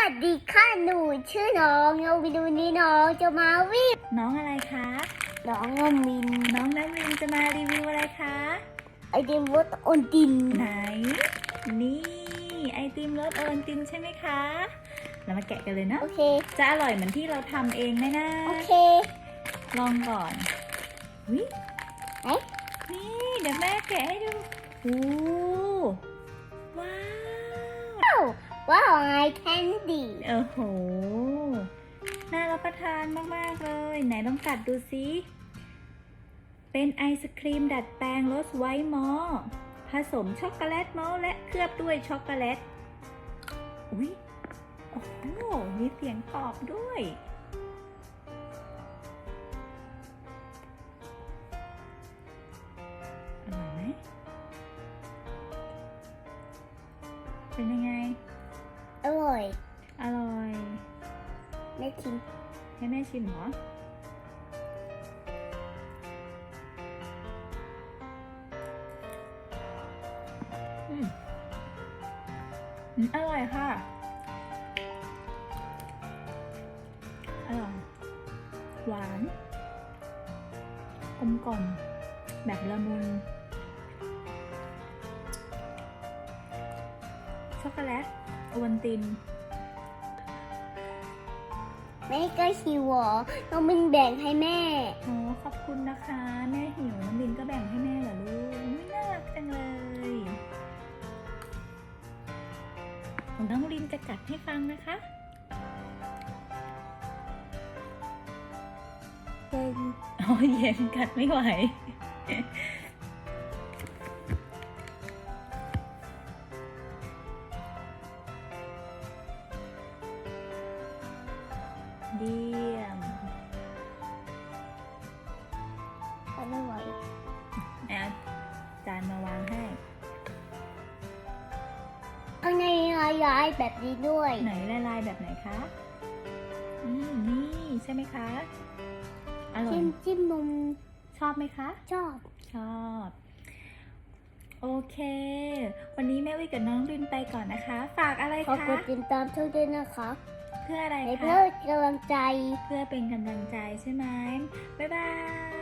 วัสดีค่ะหนูชื่อน้องโยวินวันนี้น้องจะมาวิ่งน้องอะไรคะ น้องโยมิน น้องน้ำรินจะมารีวิวอะไรคะ ไอเดมรถออนดิน ไหน นี่ไอติมรสโอวัลตินใช่ไหมคะ เรามาแกะกันเลยเนาะโอเค จะอร่อยเหมือนที่เราทำเองไหมนะ โอเค ลองก่อนวิเอ๊ะนี่ เดี๋ยวแม่แกะให้ดูโอ้ว้าว ว้าวไอแคนดี้ โอ้โห น่ารับประทานมาก ๆ เลย ไหนลองกัดดูสิเป็นไอศครีมดัดแปลงรสไวท์มอผสมช็อกโกแลตมอลและเคลือบด้วยช็อกโกแลต อุ๊ย โอ้โห มีเสียงตอบด้วย อร่อยไหม เป็นยังไง อร่อย อร่อยไม่ทิ้งให้แม่ชิมเหรออืมอืมอร่อยค่ะ อร่อย หวาน กลมกล่อม แบบละมุน ช็อกโกแลตโอวัลติน แม่ก็หิวเหรอน้องมินแบ่งให้แม่ โอ้ขอบคุณนะคะ แม่หิวน้ำบินก็แบ่งให้แม่เหรอลูกอุ๊ยน่ารักจังเลยของน้องลินจะกัดให้ฟังนะคะเป็นอ๋อเย็นกัดไม่ไหว เยี่ยมไม่ไหวแอาจานมาวางให้ข้างในลายลายแบบนี้ด้วย ไหนละลายแบบไหนคะอืมนี่ใช่ไหมคะ อร่อย จิ้มจิ้มนมชอบไหมคะ ชอบ ชอบ โอเค วันนี้แม่วิกับน้องรินไปก่อนนะคะ ฝากอะไรขอคะกดติดตามช่วยด้วยนะคะเพื่ออะไรให้คะ เพื่อกำลังใจ เพื่อเป็นกำลังใจใช่ไหมบ๊ายบาย